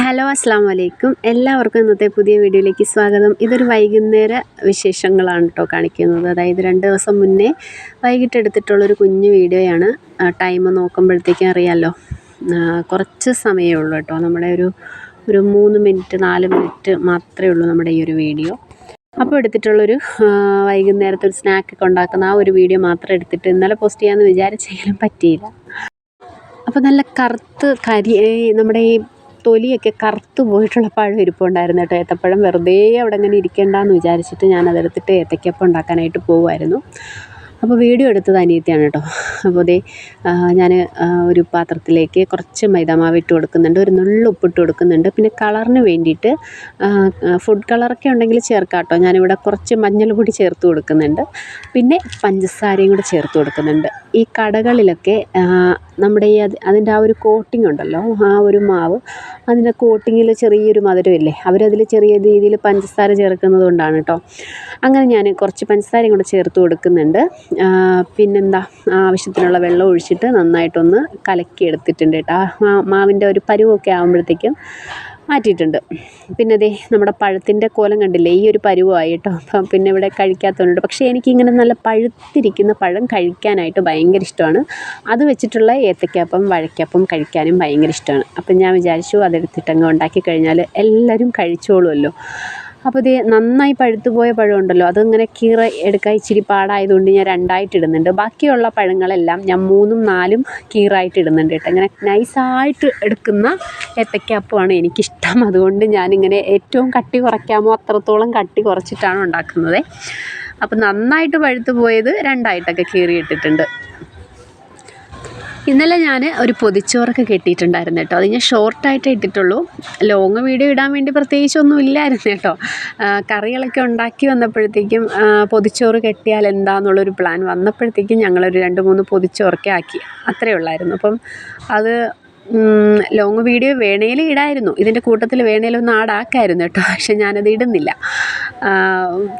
Hello അസ്സാം വലൈക്കും എല്ലാവർക്കും ഇന്നത്തെ പുതിയ വീഡിയോയിലേക്ക് സ്വാഗതം. ഇതൊരു വൈകുന്നേര വിശേഷങ്ങളാണ് കേട്ടോ കാണിക്കുന്നത്. അതായത് രണ്ട് ദിവസം മുന്നേ വൈകിട്ട് എടുത്തിട്ടുള്ളൊരു കുഞ്ഞു വീഡിയോയാണ്. ടൈം നോക്കുമ്പോഴത്തേക്കും അറിയാമല്ലോ കുറച്ച് സമയമേ ഉള്ളൂ കേട്ടോ. നമ്മുടെ ഒരു ഒരു മൂന്ന് മിനിറ്റ് നാല് മിനിറ്റ് മാത്രമേ ഉള്ളൂ നമ്മുടെ ഈ ഒരു വീഡിയോ. അപ്പോൾ എടുത്തിട്ടുള്ളൊരു വൈകുന്നേരത്തെ ഒരു സ്നാക്കൊക്കെ ഉണ്ടാക്കുന്ന ആ ഒരു വീഡിയോ മാത്രം എടുത്തിട്ട് ഇന്നലെ പോസ്റ്റ് ചെയ്യാമെന്ന് വിചാരിച്ചെങ്കിലും പറ്റിയില്ല. അപ്പോൾ നല്ല കറുത്ത് കരി നമ്മുടെ ഈ തൊലിയൊക്കെ കറുത്ത് പോയിട്ടുള്ള പഴം ഇരിപ്പുണ്ടായിരുന്നു കേട്ടോ. ഏത്തപ്പഴം വെറുതെ അവിടെ ഇങ്ങനെ ഇരിക്കേണ്ടെന്ന് വിചാരിച്ചിട്ട് ഞാനതെടുത്തിട്ട് ഏത്തയ്ക്കപ്പം ഉണ്ടാക്കാനായിട്ട് പോകുമായിരുന്നു അപ്പോൾ വീഡിയോ എടുത്തത് അനിയത്തിയാണ് കേട്ടോ. അപ്പോൾ അതേ ഞാൻ ഒരു പാത്രത്തിലേക്ക് കുറച്ച് മൈദാമാവ് ഇട്ട് കൊടുക്കുന്നുണ്ട്. ഒരു നുള്ളു ഉപ്പിട്ട് കൊടുക്കുന്നുണ്ട്. പിന്നെ കളറിന് വേണ്ടിയിട്ട് ഫുഡ് കളറൊക്കെ ഉണ്ടെങ്കിൽ ചേർക്കാം കേട്ടോ. ഞാനിവിടെ കുറച്ച് മഞ്ഞൾ പൊടി ചേർത്ത് കൊടുക്കുന്നുണ്ട്. പിന്നെ പഞ്ചസാരയും കൂടി ചേർത്ത് കൊടുക്കുന്നുണ്ട്. ഈ കടകളിലൊക്കെ നമ്മുടെ ഈ അതിന്റെ ആ ഒരു കോട്ടിംഗ് ഉണ്ടല്ലോ ആ ഒരു മാവ് അതിന്റെ കോട്ടിങ്ങിൽ ചെറിയൊരു മധുരമില്ലേ? അവരതിൽ ചെറിയ രീതിയിൽ പഞ്ചസാര ചേർക്കുന്നത് കൊണ്ടാണ് കേട്ടോ അങ്ങനെ ഞാൻ കുറച്ച് പഞ്ചസാരയും കൂടെ ചേർത്ത് കൊടുക്കുന്നുണ്ട്. പിന്നെന്താ ആവശ്യത്തിനുള്ള വെള്ളം ഒഴിച്ചിട്ട് നന്നായിട്ടൊന്ന് കലക്കി എടുത്തിട്ടുണ്ട് കേട്ടോ ആ മാവിന്റെ ഒരു പരുവമൊക്കെ ആകുമ്പോഴത്തേക്കും മാറ്റിയിട്ടുണ്ട്. പിന്നെ ദേ നമ്മുടെ പഴത്തിന്റെ കോലം കണ്ടില്ലേ? ഈ ഒരു പരുവമായി കേട്ടോ അപ്പം പിന്നെ ഇവിടെ കഴിക്കാത്തവനുണ്ട്. പക്ഷേ എനിക്കിങ്ങനെ നല്ല പഴുത്തിരിക്കുന്ന പഴം കഴിക്കാനായിട്ട് ഭയങ്കര ഇഷ്ടമാണ്. അത് വെച്ചിട്ടുള്ള ഏത്തയ്ക്കാപ്പം വഴയ്ക്കാപ്പം കഴിക്കാനും ഭയങ്കര ഇഷ്ടമാണ്. അപ്പം ഞാൻ വിചാരിച്ചു അതെടുത്തിട്ടങ്ങ് ഉണ്ടാക്കി കഴിഞ്ഞാൽ എല്ലാവരും കഴിച്ചോളുമല്ലോ. അപ്പോൾ ഇത് നന്നായി പഴുത്തുപോയ പഴമുണ്ടല്ലോ. അതിങ്ങനെ കീറ എടുക്കാൻ ഇച്ചിരി പാടായതുകൊണ്ട് ഞാൻ രണ്ടായിട്ട് ഇടുന്നുണ്ട്. ബാക്കിയുള്ള പഴങ്ങളെല്ലാം ഞാൻ മൂന്നും നാലും കീറായിട്ട് ഇടുന്നുണ്ട് കേട്ടോ. ഇങ്ങനെ നൈസായിട്ട് എടുക്കുന്ന ഏത്തയ്ക്കാപ്പമാണ് എനിക്കിഷ്ടം. അതുകൊണ്ട് ഞാനിങ്ങനെ ഏറ്റവും കട്ടി കുറയ്ക്കാമോ അത്രത്തോളം കട്ടി കുറച്ചിട്ടാണ് ഉണ്ടാക്കുന്നത്. അപ്പോൾ നന്നായിട്ട് പഴുത്തു പോയത് രണ്ടായിട്ടൊക്കെ കീറിയിട്ടിട്ടുണ്ട്. ഇന്നലെ ഞാൻ ഒരു പൊതിച്ചോറൊക്കെ കെട്ടിയിട്ടുണ്ടായിരുന്നു കേട്ടോ. അത് ഞാൻ ഷോർട്ടായിട്ടേ ഇട്ടിട്ടുള്ളൂ. ലോങ് വീഡിയോ ഇടാൻ വേണ്ടി പ്രത്യേകിച്ചൊന്നും ഇല്ലായിരുന്നു കേട്ടോ. കറികളൊക്കെ ഉണ്ടാക്കി വന്നപ്പോഴത്തേക്കും പൊതിച്ചോറ് കെട്ടിയാൽ എന്താണെന്നുള്ളൊരു പ്ലാൻ വന്നപ്പോഴത്തേക്കും ഞങ്ങളൊരു രണ്ട് മൂന്ന് പൊതിച്ചോറൊക്കെ ആക്കി. അത്രയേ ഉള്ളായിരുന്നു. അപ്പം അത് ലോങ് വീഡിയോ വേണേൽ ഇടായിരുന്നു. ഇതിന്റെ കൂട്ടത്തിൽ വേണേലൊന്ന് ആഡാക്കായിരുന്നു കേട്ടോ. പക്ഷെ ഞാനത് ഇടുന്നില്ല.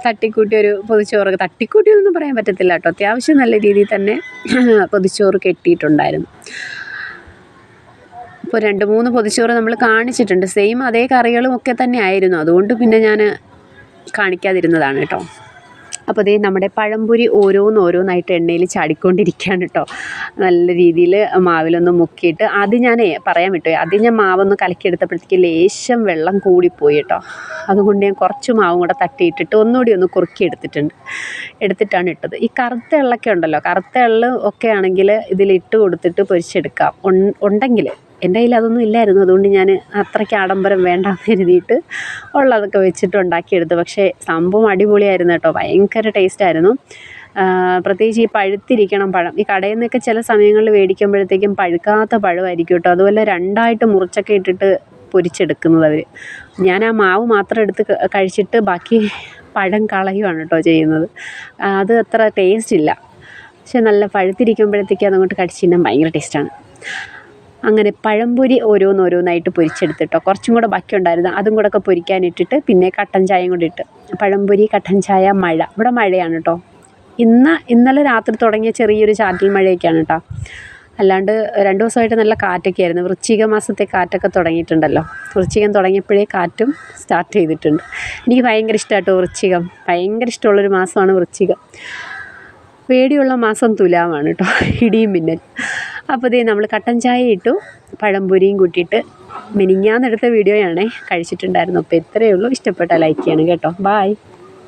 തട്ടിക്കൂട്ടി ഒരു പൊതിച്ചോറ് തട്ടിക്കൂട്ടിയൊന്നും പറയാൻ പറ്റത്തില്ല കേട്ടോ. അത്യാവശ്യം നല്ല രീതിയിൽ തന്നെ പൊതിച്ചോറ് കെട്ടിയിട്ടുണ്ടായിരുന്നു. ഇപ്പോൾ രണ്ട് മൂന്ന് പൊതിച്ചോറ് നമ്മൾ കാണിച്ചിട്ടുണ്ട്. സെയിം അതേ കറികളും ഒക്കെ തന്നെ ആയിരുന്നു. അതുകൊണ്ട് പിന്നെ ഞാൻ കാണിക്കാതിരുന്നതാണ് കേട്ടോ. അപ്പോൾ ദേ നമ്മുടെ പഴംപൊരി ഓരോന്നോരോന്നായിട്ട് എണ്ണയിൽ ചാടിക്കൊണ്ടിരിക്കുകയാണ് കേട്ടോ നല്ല രീതിയിൽ മാവിലൊന്ന് മുക്കിയിട്ട് ആദ്യം ഞാനേ പറയാൻ വിട്ടു. ആദ്യം ഞാൻ മാവൊന്ന് കലക്കിയെടുത്തപ്പോഴത്തേക്ക് ലേശം വെള്ളം കൂടിപ്പോയി കേട്ടോ അതുകൊണ്ട് ഞാൻ കുറച്ച് മാവും കൂടെ തട്ടിയിട്ടിട്ട് ഒന്നുകൂടി ഒന്ന് കുറുക്കി എടുത്തിട്ടുണ്ട് എടുത്തിട്ടാണ് ഇട്ടത്. ഈ കറുത്ത എള്ളൊക്കെ ഉണ്ടല്ലോ കറുത്ത എള്ള് ഒക്കെ ആണെങ്കിൽ ഇതിലിട്ട് കൊടുത്തിട്ട് പൊരിച്ചെടുക്കാം. ഉണ്ടെങ്കിൽ എന്റെ കയ്യിൽ അതൊന്നും ഇല്ലായിരുന്നു. അതുകൊണ്ട് ഞാൻ അത്രയ്ക്ക് ആഡംബരം വേണ്ടാന്ന് കരുതിയിട്ട് ഉള്ളതൊക്കെ വെച്ചിട്ട് ഉണ്ടാക്കിയെടുത്തു. പക്ഷേ സംഭവം അടിപൊളിയായിരുന്നു കേട്ടോ. ഭയങ്കര ടേസ്റ്റായിരുന്നു പ്രത്യേകിച്ച് ഈ പഴുത്തിരിക്കണം പഴം. ഈ കടയിൽ നിന്നൊക്കെ ചില സമയങ്ങളിൽ മേടിക്കുമ്പോഴത്തേക്കും പഴുക്കാത്ത പഴമായിരിക്കും കേട്ടോ. അതുപോലെ രണ്ടായിട്ട് മുറിച്ചൊക്കെ ഇട്ടിട്ട് പൊരിച്ചെടുക്കുന്നത് അവർ ഞാൻ ആ മാവ് മാത്രം എടുത്ത് കഴിച്ചിട്ട് ബാക്കി പഴം കളയുവാണ് കേട്ടോ ചെയ്യുന്നത്. അത് അത്ര ടേസ്റ്റ് ഇല്ല. പക്ഷെ നല്ല പഴുത്തിരിക്കുമ്പോഴത്തേക്കും അതങ്ങോട്ട് കടിച്ച് തിന്നാൻ ഭയങ്കര ടേസ്റ്റാണ് അങ്ങനെ പഴംപൊരി ഓരോന്നോരോന്നായിട്ട് പൊരിച്ചെടുത്തിട്ടോ. കുറച്ചും കൂടെ ബാക്കി ഉണ്ടായിരുന്നു അതും ഒക്കെ പൊരിക്കാനിട്ടിട്ട് പിന്നെ കട്ടൻ ചായയും കൂടി ഇട്ട്. പഴംപൊരി കട്ടൻ ചായ മഴ. ഇവിടെ മഴയാണ് കേട്ടോ ഇന്ന് ഇന്നലെ രാത്രി തുടങ്ങിയ ചെറിയൊരു ചാറ്റൽ മഴയൊക്കെയാണ് കേട്ടോ അല്ലാണ്ട് രണ്ട് ദിവസമായിട്ട് നല്ല കാറ്റൊക്കെ ആയിരുന്നു. വൃശ്ചിക മാസത്തെ കാറ്റൊക്കെ തുടങ്ങിയിട്ടുണ്ടല്ലോ. വൃശ്ചികം തുടങ്ങിയപ്പോഴേ കാറ്റും സ്റ്റാർട്ട് ചെയ്തിട്ടുണ്ട്. എനിക്ക് ഭയങ്കര ഇഷ്ടമായിട്ടോ വൃശ്ചികം. ഭയങ്കര ഇഷ്ടമുള്ളൊരു മാസമാണ് വൃശ്ചികം. പേടിയുള്ള മാസം തുലാമാണ് കേട്ടോ ഇടിയും മിന്നൽ അപ്പോൾ ഇതേ നമ്മൾ കട്ടൻ ചായ ഇട്ടു പഴംപൊരിയും കൂട്ടിയിട്ട് മിനിങ്ങാന്നെടുത്ത വീഡിയോയാണേ കഴിച്ചിട്ടുണ്ടായിരുന്നു. അപ്പോൾ ഇത്രയേ ഉള്ളൂ. ഇഷ്ടപ്പെട്ടാൽ ലൈക്ക് ചെയ്യണം കേട്ടോ. ബായ്